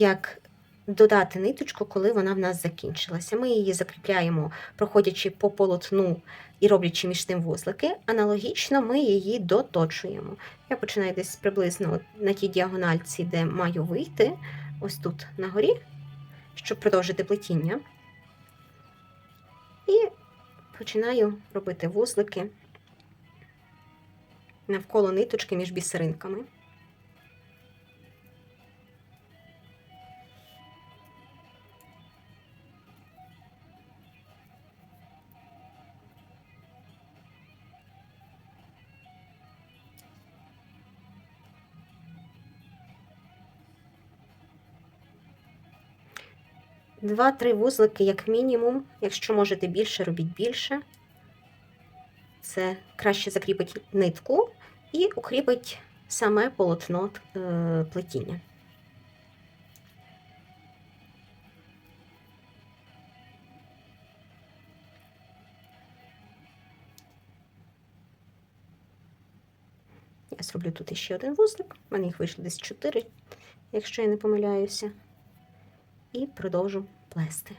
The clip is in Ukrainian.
як додати ниточку, коли вона в нас закінчилася. Ми її закріпляємо, проходячи по полотну і роблячи між тим вузлики. Аналогічно ми її доточуємо. Я починаю десь приблизно на тій діагональці, де маю вийти, ось тут на горі, щоб продовжити плетіння. І починаю робити вузлики навколо ниточки між бісеринками. Два-три вузлики, як мінімум. Якщо можете більше, робіть більше. Це краще закріпить нитку і укріпить саме полотно е, плетіння. Я зроблю тут ще один вузлик. У мене їх вийшло десь 4, якщо я не помиляюся. І продовжу плести.